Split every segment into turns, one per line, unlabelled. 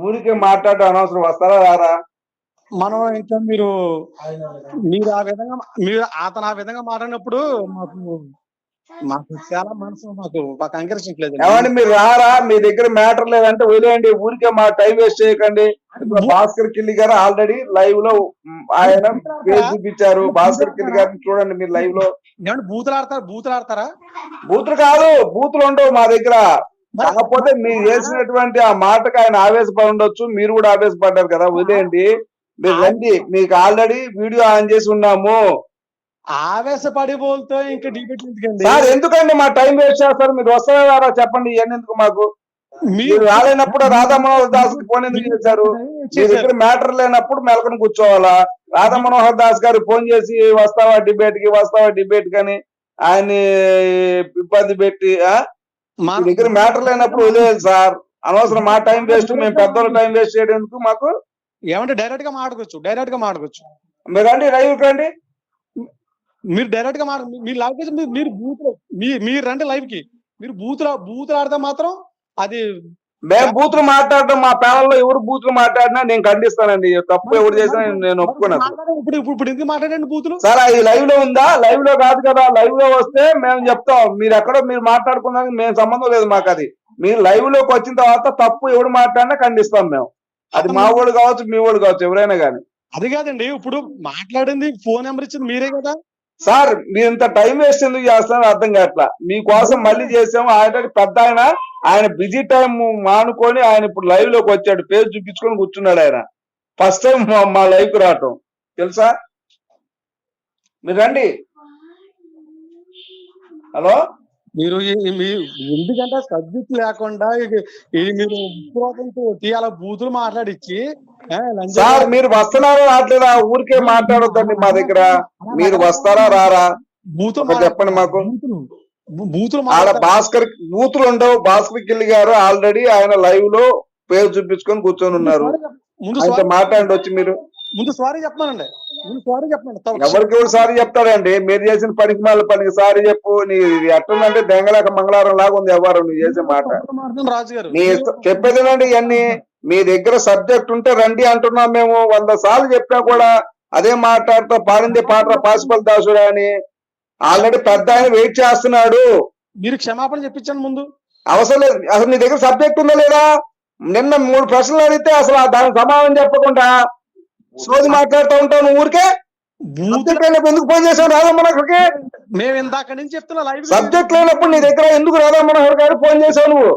ఊరికే మాట్లాడడం అనవసరం. వస్తారా రారా?
మనం ఇంకా మీరు మీరు ఆ విధంగా మీరు అతను ఆ విధంగా మాట్లాడినప్పుడు మాకు మాకు చాలా మనసు మాకు మాకు అంకరించట్లేదు
ఏమండి మీరు రారా? మీ దగ్గర మ్యాటర్ లేదంటే వదిలేయండి. ఊరికే మా టైం వేస్ట్ చేయకండి. భాస్కర్ కిల్లి గారు ఆల్రెడీ లైవ్లో ఆయన పేరు చూపించారు. భాస్కర్ కిల్లి గారిని చూడండి మీరు లైవ్లో.
ఏమంటే బూతులు ఆడతారా? బూతులు ఆడతారా?
బూతులు కాదు బూతులు ఉండవు మా దగ్గర. కాకపోతే మీరు చేసినటువంటి ఆ మాటకు ఆయన ఆవేశపడి ఉండొచ్చు మీరు కూడా ఆవేశపడ్డారు కదా వదిలేయండి. మీరు రండి మీకు ఆల్రెడీ వీడియో ఆన్ చేసి ఉన్నాము.
ఆవేశపడి బోల్తో ఇంకా డిబేట్ ఎందుకండి?
సార్ ఎందుకండి మా టైం వేస్ట్ చేస్తారు? మీరు వస్తారా రారా? చెప్పండి ఇవన్నీ ఎందుకు మాకు? మీరు రాలేనప్పుడు రాధా మనోహర్ దాస్కి ఫోన్ ఎందుకు చేశారు? దగ్గర మ్యాటర్ లేనప్పుడు మెలకను కూర్చోవాలా? రాధా మనోహర్ దాస్ గారు ఫోన్ చేసి వస్తావా డిబేట్కి? వస్తావా డిబేట్ కని ఆయన్ని ఇబ్బంది పెట్టి ఆ?
మా
దగ్గర మ్యాటర్ లేనప్పుడు వదిలేదు సార్. అనవసరం మా టైం వేస్ట్ మేము పెద్దోళ్ళ టైం వేస్ట్ చేయడానికి మాకు
ఏమంటే డైరెక్ట్గా మాట్లాడుకోవచ్చు డైరెక్ట్గా మాట్లాడుకోవచ్చు.
మీరు రండి లైవ్ రండి.
మీరు డైరెక్ట్గా మీరు లైవ్ మీరు- బూతులు మీ- మీరు రండి లైవ్కి. మీరు బూతులు బూతులు ఆడితే మాత్రం అది
మేము బూతులు మాట్లాడడం మా ప్యానల్లో ఎవరు బూతులు మాట్లాడినా నేను ఖండిస్తానండి. తప్పు ఎవరు చేసినా నేను- నేను ఒప్పుకున్నాను.
ఇప్పుడు ఇప్పుడు ఇప్పుడు ఎందుకు మాట్లాడండి బూతులు?
సార్ అది లైవ్లో ఉందా? లైవ్లో కాదు కదా. లైవ్లో వస్తే మేము చెప్తాం. మీరు ఎక్కడో మీరు మాట్లాడుకున్నానికి మేము సంబంధం లేదు మాకు అది. మీరు లైవ్లోకి వచ్చిన తర్వాత తప్పు ఎవడు మాట్లాడినా ఖండిస్తాం మేము. అది మా వాడు కావచ్చు మీ వాడు కావచ్చు ఎవరైనా కానీ.
అది కాదండి. ఇప్పుడు మాట్లాడింది ఫోన్ నెంబర్ ఇచ్చింది మీరే కదా.
సార్ మీరు ఇంత టైం వేస్ట్ ఎందుకు చేస్తున్నారు? అర్థం కావట్లా. మీకోసం మళ్ళీ చేసాము. ఆయన పెద్ద ఆయన. ఆయన బిజీ టైం మానుకొని ఆయన ఇప్పుడు లైవ్లోకి వచ్చాడు. పేరు చూపించుకొని కూర్చున్నాడు ఆయన. ఫస్ట్ టైం మా లైవ్కు రావటం. తెలుసా? మీరు రండి. హలో?
మీరు మీ ఎందుకంటే సబ్జెక్ట్ లేకుండా ఇది- మీరు తీయాల బూతులు మాట్లాడిచ్చి
సార్ మీరు వస్తున్నారా రావట్లేదా? ఊరికే మాట్లాడొద్దండి మా దగ్గర. మీరు వస్తారా రారా?
బూతులు
చెప్పండి మాకు.
బూతులు
ఆడ. భాస్కర్ బూతులు ఉండవు. భాస్కర్ కిల్లి గారు ఆల్రెడీ ఆయన లైవ్లో పేరు చూపించుకొని కూర్చొని ఉన్నారు.
ముందు
మాట్లాడండి వచ్చి మీరు.
ముందు సారీ చెప్పమానండి. ముందు సారీ చెప్పండి తర్వాత
ఎవరికి ఎవరు సారీ చెప్తాడండి? మీరు చేసిన పనికి మళ్ళీ పనికి సారీ చెప్పు. నీ ఇది ఎట్టుందంటే దెంగలేక మంగళవారం లాగా ఉంది ఎవరు నువ్వు చేసే మాట.
రాజు గారు
నీ ఇష్టం చెప్పేదేనండి ఇవన్నీ? మీ దగ్గర సబ్జెక్ట్ ఉంటే రండి అంటున్నాం మేము. వంద సార్లు చెప్పినా కూడా అదే మాట్లాడుతూ పాడింది పాట పాసిపల్ దాసుడు అని ఆల్రెడీ పెద్ద ఆయన వెయిట్ చేస్తున్నాడు.
మీరు క్షమాపణ చెప్పించండి ముందు.
అవసరం లేదు. అసలు నీ దగ్గర సబ్జెక్ట్ ఉందా లేదా? నిన్న మూడు ప్రశ్నలు అడిగితే అసలు ఆ దానికి సమాధానం చెప్పకుండా సోది మాట్లాడుతూ ఉంటావు నువ్వు ఊరికే? సబ్జెక్ట్ లేనప్పుడు ఎందుకు ఫోన్ చేశావు రాధా మనోహర్కి
మేము ఇందాక నుంచి చెప్తున్నా లైవ్
సబ్జెక్ట్ లేనప్పుడు నీ దగ్గర ఎందుకు రాధా మనోహర్ గారు ఫోన్ చేశావు నువ్వు?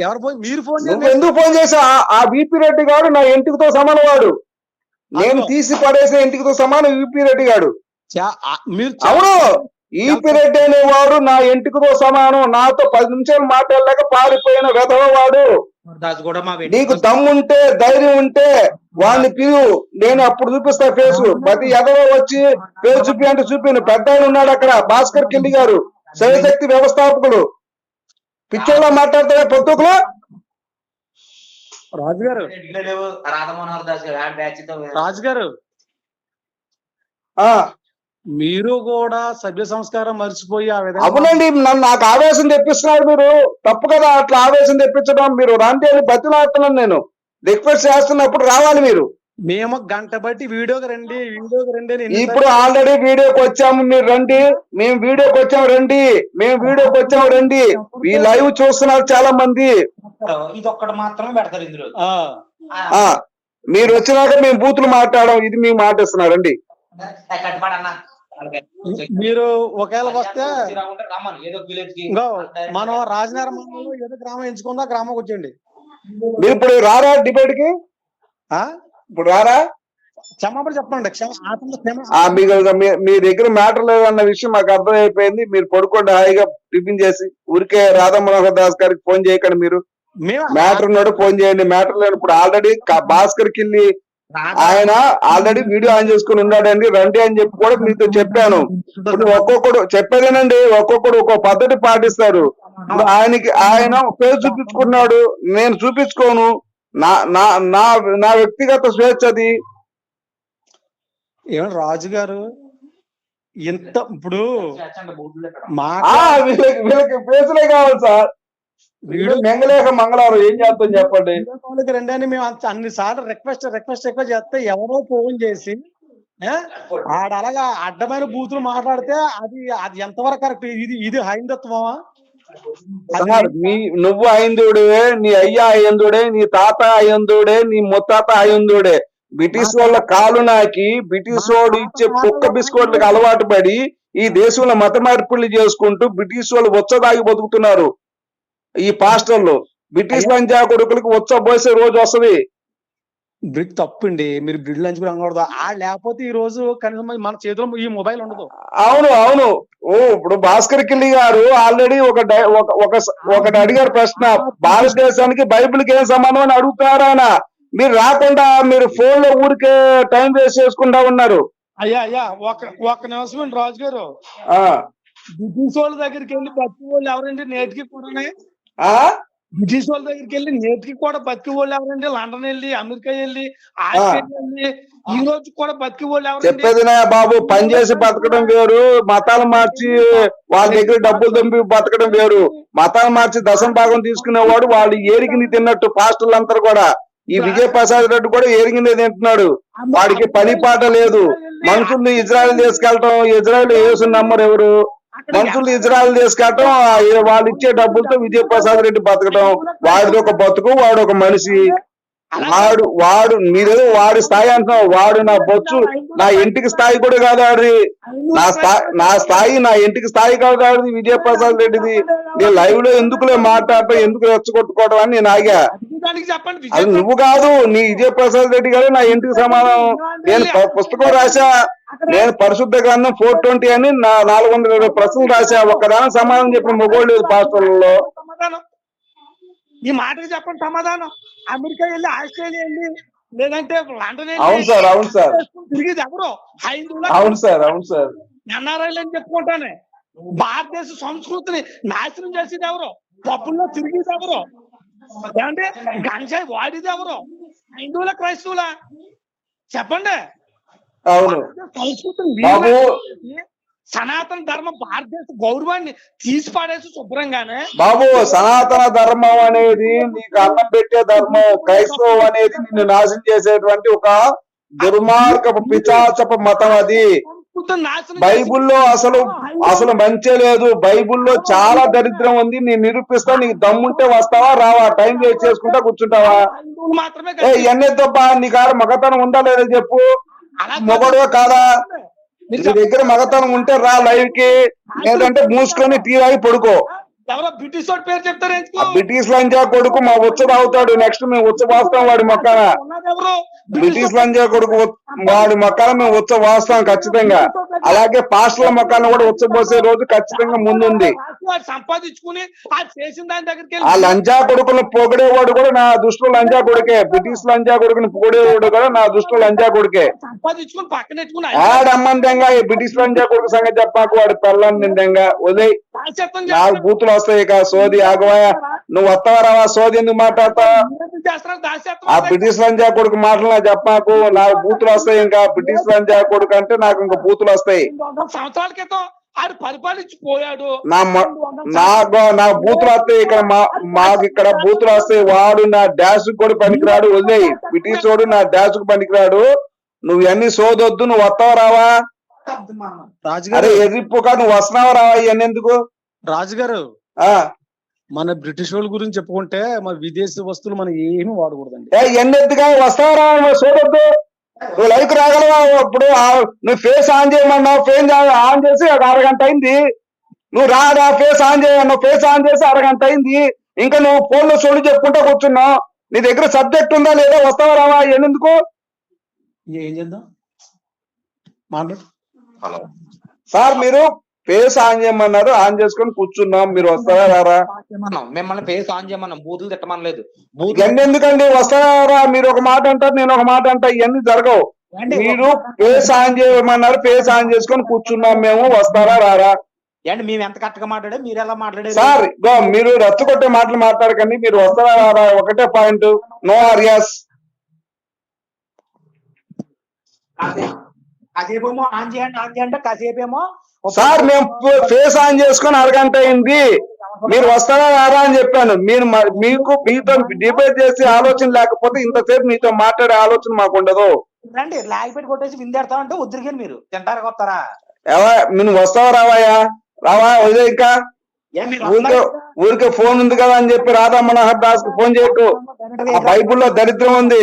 ఎవరు ఫోన్ మీరు ఫోన్
నువ్వు ఎందుకు ఫోన్ చేసావు ఆ- విపి రెడ్డి గారు నా ఇంటికితో సమానం వాడు. నేను. తీసి పడేసిన ఇంటికితో సమానం విపి రెడ్డి గాడు.
ఆ- మీరు
అవును. ఈపి రెడ్డి అనేవాడు నా ఇంటికితో సమానం నాతో పది నిమిషాలు మాట్లాడలేక పారిపోయిన వెధవ వాడు.
దాస్ కూడా మా వెంట
నీకు దమ్ముంటే ధైర్యం ఉంటే వాడిని పిలువు నేను అప్పుడు చూపిస్తా ఫేసు. ప్రతి ఎదవ వచ్చి ఫేస్ చూపి అంటే చూపిను. పెద్ద ఉన్నాడు అక్కడ భాస్కర్ కిల్లి గారు. శక్తి వ్యవస్థాపకులు. పిచ్చోళ్ళ మాట్లాడతారా పొత్తుకులు?
రాజు గారు రాజు గారు
ఆ.
మీరు కూడా సభ్య సంస్కారం మర్చిపోయి ఆ విధంగా
అవునండి నన్ను నాకు ఆవేశం తెప్పిస్తున్నారు మీరు. తప్పు కదా అట్లా ఆవేశం తెప్పించడం. మీరు రాంటి అని బతిలాడుతున్నాను నేను. రిక్వెస్ట్ చేస్తున్నప్పుడు రావాలి మీరు.
మేము గంట బట్టి వీడియోకి రండి వీడియోకి రండి
ఇప్పుడు ఆల్రెడీ వీడియోకి వచ్చాము మీరు రండి. మేము వీడియోకి వచ్చాము రండి. మేము వీడియోకి వచ్చాము రండి. ఈ లైవ్ చూస్తున్నారు చాలా మంది
ఇది ఒక్కటి మాత్రమే పెడతారు ఇందులో.
ఆ,
ఆ మీరు వచ్చినాక మేము బూతులు మాట్లాడడం ఇది మేము మాటిస్తున్నారండి
కట్టుబడి అన్న.
మీరు ఒకవేళ వస్తే
రమ్మను ఏదో విలేజ్కి
ఇంకో మనం రాజనగరం మండలంలో ఏదో గ్రామం ఎంచుకుందా గ్రామం వచ్చేయండి
మీరు ఇప్పుడు రారా డిబేట్కి
ఆ?
ఇప్పుడు రారా?
క్షమాపణ చెప్పండి
మీకు మీ- మీ దగ్గర మ్యాటర్ లేదన్న విషయం మాకు అర్థమైపోయింది. మీరు పడుకోండి హాయిగా టిఫిన్ చేసి ఊరికే రాధా మనోహర్ దాస్ గారికి ఫోన్ చేయకండి మీరు. మ్యాటర్ ఉన్నాడు ఫోన్ చేయండి మ్యాటర్ లేని ఇప్పుడు ఆల్రెడీ భాస్కర్ కిల్లి ఆయన ఆల్రెడీ వీడియో ఆన్ చేసుకుని ఉన్నాడండి. రండి అని చెప్పి కూడా మీతో చెప్పాను. ఇప్పుడు ఒక్కొక్కడు చెప్పేదేనండి ఒక్కొక్కడు ఒక్కో పద్ధతి పాటిస్తారు. ఆయనకి ఆయన పేరు చూపించుకున్నాడు. నేను చూపించుకోను. నా నా నా నా వ్యక్తిగత స్వేచ్ఛ అది.
రాజు గారు ఇంత ఇప్పుడు? మా
వీళ్ళకి వీళ్ళకి ఫేసులే కావాలి సార్.
వీడియో
మెంగలేక మంగళవారం ఏం చేస్తాం చెప్పండి.
వీడియో కాల్కి రండి అని మేము అన్ని సార్లు రిక్వెస్ట్ రిక్వెస్ట్ రిక్వెస్ట్ చేస్తే ఎవరో ఫోన్ చేసి? ఆడ అలాగా అడ్డమైన బూతులు మాట్లాడితే అది అది ఎంతవరకు కరెక్ట్ ఇది ఇది హైందత్వమా?
నీ నువ్వు అయిందుడే నీ అయ్య అయ్యందుడే నీ తాత అయ్యందుడే నీ ముత్తాత అయ్యందుడే బ్రిటిష్ వాళ్ళ కాలు నాకి బ్రిటిష్ వాడు ఇచ్చే కుక్క బిస్కెట్లకు అలవాటు పడి ఈ దేశంలో మత మార్పులు చేసుకుంటూ బ్రిటిష్ వాళ్ళు వచ్చదాగి బతుకుతున్నారు. ఈ పాస్టర్లు. బ్రిటిష్ పంజా కొడుకులకు వచ్చ పోసే రోజు వస్తది.
బ్రిడ్ తప్పండి. మీరు బ్రిడ్ లంచ్ కూడా అనకూడదు. ఆ లేకపోతే ఈ రోజు కనీసం మన చేతిలో ఈ మొబైల్ ఉండదు.
అవును అవును. ఓ ఇప్పుడు భాస్కర్ కిల్లి గారు ఆల్రెడీ ఒక ఒకటి అడిగారు ప్రశ్న. భారతదేశానికి బైబిల్కి ఏం సంబంధం అని అడుగుతున్నారు ఆయన. మీరు రాకుండా మీరు ఫోన్లో ఊరికే టైం వేస్ట్ చేసుకుంటా ఉన్నారు.
అయ్యా అయ్యా ఒక ఒక నిమిషం రాజు గారు
ఆ.
బ్రిటిష్ వాళ్ళ దగ్గరికి వెళ్ళి బతికి వాళ్ళు ఎవరండి? నేటికి కూడా
ఆ?
బ్రిటిష్ వాళ్ళ దగ్గరికి వెళ్ళి నేటికి కూడా బతికి వాళ్ళు ఎవరండి? లండన్ వెళ్ళి అమెరికా వెళ్ళి ఆస్ట్రేలియా వెళ్ళి ఈ రోజు కూడా బతికి వాళ్ళు ఎవరండి?
చెప్పేదినా బాబు పని చేసి బతకడం వేరు మతాలు మార్చి వాళ్ళ దగ్గర డబ్బులు దంపి బతకడం వేరు. మతాలు మార్చి దశం భాగం తీసుకునేవాడు వాళ్ళు ఏరిగిని తిన్నట్టు పాస్టర్లు అందరూ కూడా. ఈ విజయ్ ప్రసాద్ రెడ్డి కూడా ఏరిగిందే తింటున్నాడు. వాడికి పని పాట లేదు. మనుషుల్ని ఇజ్రాయెల్ తీసుకెళ్ళటం ఇజ్రాయెల్ యేసు నమ్మరు ఎవరు? మనుషుల్ని ఇజ్రాయెల్ ఏ- వాళ్ళు ఇచ్చే డబ్బులతో విజయ్ ప్రసాద్ రెడ్డి బతకడం వాడిది ఒక బతుకు వాడు ఒక మనిషి. వాడు వాడు మీరేదో వాడి స్థాయి అంటున్నావు. వాడు నా బొచ్చు నా ఇంటికి స్థాయి కూడా కాదు ఆడిది. నా స్థాయి నా స్థాయి నా ఇంటికి స్థాయి కాదు ఆడిది విజయ్ ప్రసాద్ రెడ్డిది. నేను లైవ్లో ఎందుకులే మాట్లాడటం ఎందుకు రెచ్చగొట్టుకోవడం అని నేను ఆగా.
దానికి చెప్పండి
అది నువ్వు కాదు నీ విజయ్ ప్రసాద్ రెడ్డి గారు నా ఇంటికి సమానం. నేను పుస్తకం రాశా. నేను పరిశుద్ధ గ్రంథం ఫోర్ ట్వంటీ అని నా నాలుగు వందల ఇరవై ప్రశ్నలు రాశా. ఒక్కదాని సమాధానం చెప్పిన మొగోళ్ళు లేదు పాస్టర్లలో?
సమాధానం. ఈ మాటకి చెప్పండి సమాధానం. అమెరికా వెళ్ళి ఆస్ట్రేలియా వెళ్ళి లేదంటే లండన్
అవును సార్ అవును సార్.
తిరిగి ఎవరు హైందువుల
అవును సార్ అవును సార్.
ఎన్ఆర్ఐలు అని చెప్పుకుంటానే. భారతదేశ సంస్కృతిని నాశనం చేసేది ఎవరు? పబ్బుల్లో తిరిగేది ఎవరు? ఏమంటే గంజాయి వాడేది ఎవరు? హిందువుల క్రైస్తవుల? చెప్పండి.
అవును.
సంస్కృతిని సనాతన ధర్మం భారతదేశ గౌరవాన్ని తీసి పాడేసి శుభ్రంగానే.
బాబు సనాతన ధర్మం అనేది నీకు అన్నం పెట్టే ధర్మం క్రైస్తవం అనేది నిన్ను నాశనం చేసేటువంటి ఒక దుర్మార్గపు పిచాచపు మతం అది. బైబుల్లో అసలు అసలు మంచి లేదు. బైబుల్లో చాలా దరిద్రం ఉంది. నేను నిరూపిస్తా నీకు దమ్ముంటే వస్తావా రావా టైం వేస్ట్ చేసుకుంటా కూర్చుంటావా? ఏ తప్ప నీ కాడ మగతనం ఉందా లేదా చెప్పు. మొగడు కాదా. నీ దగ్గర మగతనం ఉంటే రా లైవ్కి లేదంటే మూసుకొని టీవీ ఆగి పడుకో.
ఎవరో బ్రిటిష్ వాడి పేరు చెప్తారు
బ్రిటిష్ లంజా కొడుకు మా ఉచ్చ తాగుతాడు నెక్స్ట్ మేము ఉచ్చ వాస్తాం వాడి మొక్కన.
ఎవరు?
బ్రిటిష్ లంజా కొడుకు వాడి మొక్కన మేము ఉచ్చ వాస్తాం ఖచ్చితంగా. అలాగే పాస్టర్ల మొక్కన కూడా ఉచ్చ పోసే రోజు ఖచ్చితంగా ముందుంది.
సంపాదించుకుని ఆ చేసిన దాని దగ్గరికి
ఆ లంజా కొడుకును పొగిడేవాడు కూడా నా దృష్టిలో లంజా కొడుకే. బ్రిటిష్ లంజా కొడుకుని పొగిడేవాడు కూడా నా దృష్టిలో లంజా కొడుకే.
సంపాదించుకుని పక్కన పెట్టుకుని
ఆడమ్మందంగా ఈ బ్రిటిష్ లంజా కొడుకు సంగతి చెప్పాకు వాడి
దాస్యత్వం
నాకు బూతులు వస్తాయి ఇక సోది? ఆగవాయా నువ్వు వస్తావా రావా సోది? ఎందుకు మాట్లాడతావా? ఆ బ్రిటిష్ లంజా కొడుకు మాటలు నాకు చెప్పాకు నాకు బూతులు వస్తాయి ఇంకా. బ్రిటిష్ లంజా కొడుకు అంటే నాకు ఇంకా బూతులు వస్తాయి.
సంవత్సరాల క్రితం ఆడు పరిపాలించి పోయాడు
నా బూతులు వస్తాయి. ఇక్కడ మాకు ఇక్కడ బూతులు వస్తాయి. వాడు నా డాష్ కూడా పనికిరాడు. వదిలేయి బ్రిటిష్ వాడు నా డాష్కు పనికిరాడు. నువ్వు ఇవన్నీ సోదొద్దు? నువ్వు వస్తావా రావా అరే కాదు నువ్వు వస్తున్నావా రావా ఇవన్నీ ఎందుకు?
రాజుగారు మన బ్రిటిష్ వాళ్ళ గురించి చెప్పుకుంటే మన విదేశీ వస్తువులు మనం ఏమీ వాడకూడదండి.
ఎందుకు వస్తావా రావా నువ్వు లైక్ రాగలవా? ఇప్పుడు నువ్వు ఫేస్ ఆన్ చేయమన్నావు ఫేస్ ఆన్ చేసి ఒక అరగంట అయింది. నువ్వు రాదా ఫేస్ ఆన్ చేయన్నావు ఫేస్ ఆన్ చేసి అరగంట అయింది. ఇంకా నువ్వు ఫోన్లో సోడి చెప్పుకుంటా కూర్చున్నావు. నీ దగ్గర సబ్జెక్ట్ ఉందా లేదా వస్తావా రావా? ఎందుకు?
ఏం చేద్దాం? మాట్లాడు.
సార్ మీరు ఫేస్ ఆన్ చేయమన్నారు ఆన్ చేసుకొని కూర్చున్నాం. మీరు వస్తారా రారా?
మిమ్మల్ని ఫేస్ ఆన్ చేయమన్నాం. బూతులు తిట్టమనలేదు. బూతులు
ఇవన్నీ ఎందుకండి? వస్తారా రా? మీరు ఒక మాట అంటారు నేను ఒక మాట అంటా. ఇవన్నీ జరగవు. మీరు ఫేస్ ఆన్ చేయమన్నారు ఫేస్ ఆన్ చేసుకొని కూర్చున్నాం మేము. వస్తారా రారా?
ఏంటి? మేము ఎంత కరెక్ట్గా మాట్లాడే? మీరు ఎలా మాట్లాడారు?
సార్ ఇగో మీరు రెచ్చగొట్టే మాటలు మాట్లాడకండి. మీరు వస్తారా రారా? ఒకటే పాయింట్. నో ఆర్యాస్.
కాసే- కాసేపేమో ఆన్ చేయండి ఆన్ చేయండి. కాసేపేమో
సార్ మేము ఫేస్ ఆన్ చేసుకుని అరగంట అయింది. మీరు వస్తారా రారా అని చెప్పాను. మీరు మీకు మీతో డిబేట్ చేసే ఆలోచన లేకపోతే ఇంతసేపు మీతో మాట్లాడే ఆలోచన మాకు ఉండదు.
రండి లాగి పెట్టి కొట్టేసి విందేడతా అంటే మీరు. తింటారు
నువ్వు వస్తావా రావాయా రావా వదిలే ఇంకా? ఊరికే ఫోన్ ఉంది కదా అని చెప్పి రాధా మనోహర్ దాస్కు ఫోన్ చేయకు. ఆ బైబిల్లో దరిద్రం ఉంది.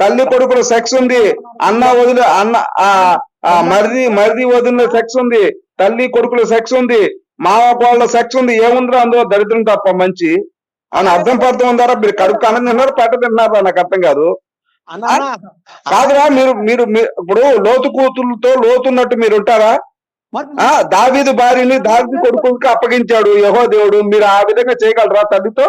తల్లి కొడుకుల సెక్స్ ఉంది. అన్న వదిలి అన్న ఆ ఆ మరిది మరిది వదిలిన సెక్స్ ఉంది. తల్లి కొడుకుల సెక్స్ ఉంది మామ వాళ్ళ సెక్స్ ఉంది ఏముందిరా అందులో దరిద్రం తప్ప మంచి? అని అర్థం పడుతూ ఉందారా? మీరు కడుపు అన్నం తిన్నారు పెట్ట తింటున్నారా నాకు అర్థం కాదు. కాదురా మీరు మీరు మీ- ఇప్పుడు లోతు కూతురుతో లోతున్నట్టు మీరు ఉంటారా? దావీదు భార్యని దావీదు కొడుకులకి అప్పగించాడు యహో దేవుడు. మీరు ఆ విధంగా చేయగలరా తల్లితో?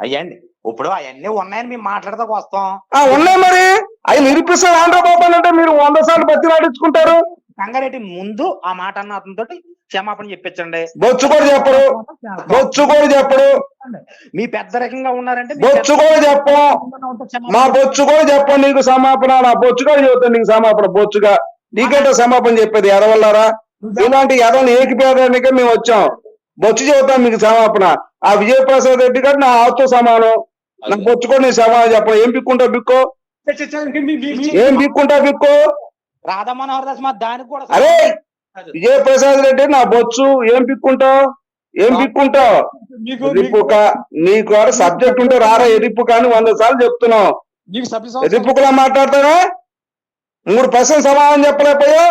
అయ్యండి ఇప్పుడు అవన్నీ ఉన్నాయని మేము మాట్లాడదాకు వస్తాం.
ఆ ఉన్నాయి మరి. అవి నిరూపిస్తారు ఆంధ్రబాబు అంటే మీరు వంద సార్లు బతిలాడించుకుంటారు?
కంగారెడ్డి ముందు ఆ మాట అన్న అతనితో క్షమాపణ చెప్పించండి
బొచ్చు కూడా చెప్పరు బొచ్చు కూడా చెప్పడు.
మీ పెద్ద రకంగా ఉన్నారంటే
బొచ్చు కూడా చెప్పం. మా బొచ్చు కూడా చెప్పం నీకు సమాపణ నా బొచ్చు కూడా చెబుతాను నీకు సమాపణ బొచ్చుగా. నీకంటే సమాపణ చెప్పేది ఎదవల్లారా? ఇలాంటి ఎదవని ఏకిపోయడానికే మేము వచ్చాం. బొచ్చు చెబుతాం మీకు సమాపణ ఆ విజయప్రసాద్ రెడ్డి గారు నా ఆవుతో సమానం. నా బొచ్చు కూడా నీకు సమానం చెప్పను. ఏం బిక్కుంటావు బిక్కో? ఏం బిక్కుంటావు బిక్కో?
రాధా మనోహర్ దాస్ మా దానికి కూడా
అరే విజయప్రసాద్ రెడ్డి నా బొచ్చు ఏం పిక్కుంటావు? ఏం పిక్కుంటావు? ఎరిపుక నీకు. సబ్జెక్ట్ ఉంటే రారా ఎరిపుక అని వంద సార్లు చెప్తున్నావు. ఎరిపుకలా మాట్లాడతానా మూడు ప్రశ్నలు సమాధానం చెప్పలేకపోయా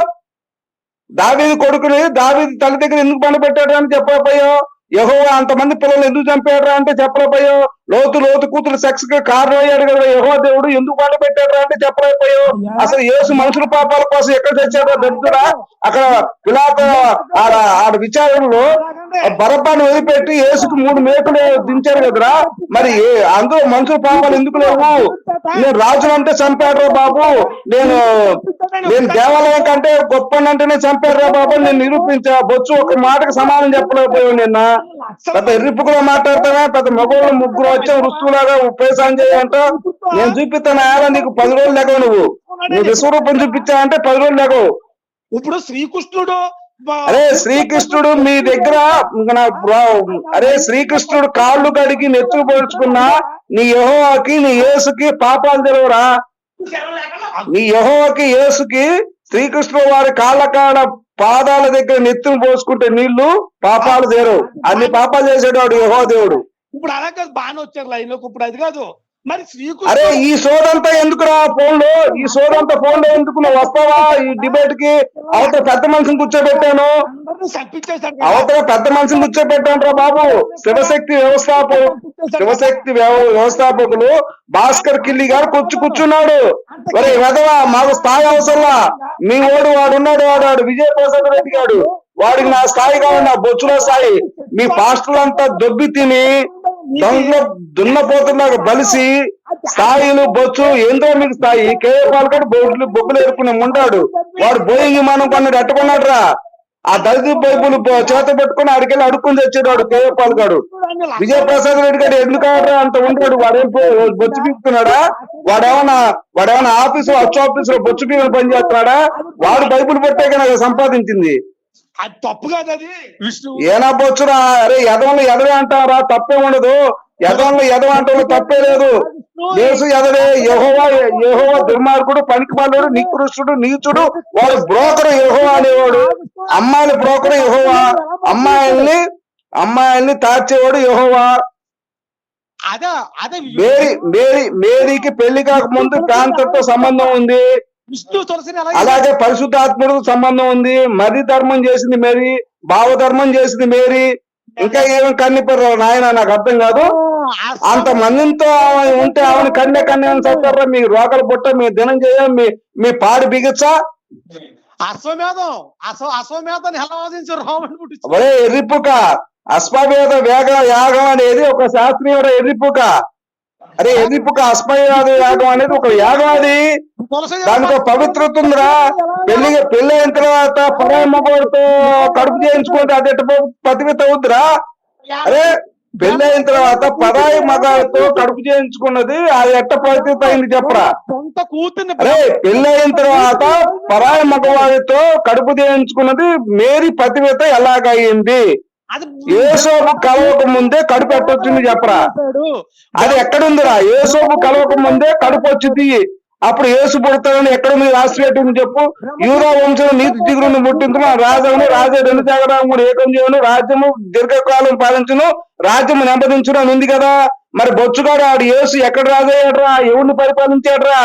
దావీది కొడుకుని దావీది తల్లి దగ్గర ఎందుకు పండు పెట్టాడు అని చెప్పలేకపోయావు? యహో అంతమంది పిల్లలు ఎందుకు చంపాడు అంటే చెప్పలేకపోయావు? లోతు లోతు కూతురు సెక్స్కి కారణం అయ్యాడు కదా యహో దేవుడు. ఎందుకు పండు పెట్టాడు అంటే చెప్పలేకపోయావు? అసలు యేసు మనుషుల పాపాల కోసం ఎక్కడ తెచ్చాడో దరిద్రుడా అక్కడ పిలాత ఆడ ఆడ విచారణలో బరబ్బాను వదిలిపెట్టి యేసుకు మూడు మేకలు దించారు కదరా. మరి అందులో మనుషుల పాపాలు ఎందుకు లేవు? నేను రాజులు అంటే చంపాడు బాబు. నేను నేను దేవాలయం కంటే గొప్ప అంటేనే చంపాడు బాబు నేను నిరూపించా. బొచ్చు ఒక మాటకు సమానం చెప్పలేకపోయావు నిన్న. పెద్ద ఎర్రిపుకులో మాట్లాడతానా? పెద్ద మగవాళ్ళు ముగ్గురు వచ్చాం రుస్తులాగా ఉపేసాన్ చేయంట నేను చూపిస్తాను ఆయన నీకు పది రోజులు లేకవు నువ్వు. నువ్వు విశ్వరూపం చూపించావంటే పది రోజులు లేకవు.
ఇప్పుడు శ్రీకృష్ణుడు
అరే శ్రీకృష్ణుడు మీ దగ్గర ఇంక నా బ్రా- అరే శ్రీకృష్ణుడు కాళ్ళు కడిగి నెత్తులు పోల్చుకున్న నీ యహోవాకి నీ యేసుకి పాపాలు తెలవరా? నీ యహోవాకి యేసుకి శ్రీకృష్ణుడు వారి కాళ్ళ కాడ పాదాల దగ్గర నెత్తులు పోసుకుంటే నీళ్ళు పాపాలు తీరవు. అన్ని పాపాలు చేసేవాడు యహో దేవుడు.
ఇప్పుడు అలా కాదు బాగానే వచ్చారు లైన్లోకి ఇప్పుడు అది కాదు. మరి
అరే ఈ సోదంతా ఎందుకురా ఫోన్లో ఈ సోదంతా ఫోన్లో ఎందుకు నువ్వు వస్తావా? ఈ డిబేట్కి అవతల పెద్ద మనిషిని కూర్చోబెట్టాను. అవతల పెద్ద మనిషిని కూర్చోబెట్టాను రా బాబు. శివశక్తి వ్యవస్థాపకు శివశక్తి వ్యవ- వ్యవస్థాపకులు భాస్కర్ కిల్లి గారు కూర్చు కూర్చున్నాడు. ఒరే వెదవా మాకు స్థాయి అవసరంలా. మీ ఓడు వాడు ఉన్నాడు వాడు వాడు విజయ్ ప్రసాద్ రెడ్డి గాడు. వాడికి నా స్థాయి కావాలి నా బొచ్చులో స్థాయి. మీ పాస్టర్లంతా దొబ్బి తిని దాంట్లో దున్నపోతున్నాక బలిసి స్థాయిలు బొచ్చు ఏందో మీకు స్థాయి. కేఏ పాల్గొడు బొగ్గులు బొగ్గులు ఎరుకుని ఉంటాడు వాడు బోయింగ్ విమానం కొన్నాడు ఎట్టుకున్నాడు రా ఆ దళిత బైబుల్ చేత పెట్టుకుని అడికెళ్ళి అడుక్కుని తెచ్చాడు కేఏ పాల్గొడు విజయప్రసాద్ రెడ్డి గారు ఎందుకు అంత ఉంటాడు వాడేం బొచ్చు పీకుతున్నాడా? వాడేమన్నా వాడేమన్నా ఆఫీసు అచ్చు ఆఫీసు లో బొచ్చు పీకుని పని చేస్తున్నాడా వాడు బైబుల్ పెట్టాక నాకు సంపాదించింది.
అది తప్పు కాదు అది. విష్ణు
ఏనా బొచ్చురా అరే ఎదవలు ఎదవే అంటారా? తప్పే ఉండదు. ఎదవలు ఎదవ అంటే తప్పే లేదు. యేసు ఎదవే యహోవా యహోవా దుర్మార్గుడు పనికిమాలుడు నికృష్టుడు నీచుడు వాడు బ్రోకర్ యహోవా అనేవాడు. అమ్మాయిల బ్రోకర్ యహోవా. అమ్మాయిల్ని అమ్మాయిల్ని తార్చేవాడు యహోవా.
అదే అదే
మేరీ మేరీ మేరీకి పెళ్ళి కాక ముందు కాంతతో సంబంధం ఉంది.
విష్ణు తులసిని
అలాగే పరిశుద్ధాత్ముడు సంబంధం ఉంది. మది ధర్మం చేసింది మేరీ భావ ధర్మం చేసింది మేరీ. ఇంకా ఏమో కన్నిపరు నాయన నాకు అర్థం కాదు. అంత మందితో ఆమె ఉంటే ఆమెను కన్య కన్య చెప్తారా మీ రోకలు పుట్ట మీ దినం చేయ మీ మీ పాడి బిగించా.
అశ్వమేధం అశ్వ అశ్వమేధాన్ని ఎలా వాదించారు
ఎర్రిపుక అశ్వమేధ వేగ యాగం అనేది ఒక శాస్త్రీయ ఎర్రిపుక. అరే ఎర్రిపుక అశ్వమేధ యాగం అనేది ఒక యాగం అది
తులసి
దానికి పవిత్రత ఉందిరా పెళ్ళి పెళ్ళి అయిన తర్వాత పరాయి మగవాడితో కడుపు చేయించుకుంటే అది ఎట్ట పతివిత అవుద్దిరా? అరే పెళ్ళి అయిన తర్వాత పరాయి మగాలతో కడుపు చేయించుకున్నది అది ఎట్ట పరిస్థితి అయింది చెప్పరా? అరే పెళ్ళి అయిన తర్వాత పరాయి మగవాడితో కడుపు చేయించుకున్నది మేరీ పతివేత ఎలాగయింది?
అది
ఏసోపు కలవక ముందే కడుపు ఎట్టొచ్చింది చెప్పరా? అది ఎక్కడుందిరా? ఏసోపు కలవక ముందే కడుపు వచ్చింది. అప్పుడు ఏసు పుడతాడని ఎక్కడ మీరు రాసి పెట్టింది చెప్పు యూరా వంశం నీతి దిగురుని ముట్టించును రాజమును రాజే రెండు జాగరాముడు ఏకం చేయను. రాజ్యము దీర్ఘకాలం పాలించును. రాజ్యము నెంబదించును అని ఉంది కదా. మరి బొచ్చుగాడు ఆడు ఏసు ఎక్కడ రాజయ్యాడ్రా? ఎవరిని పరిపాలించాడ్రా?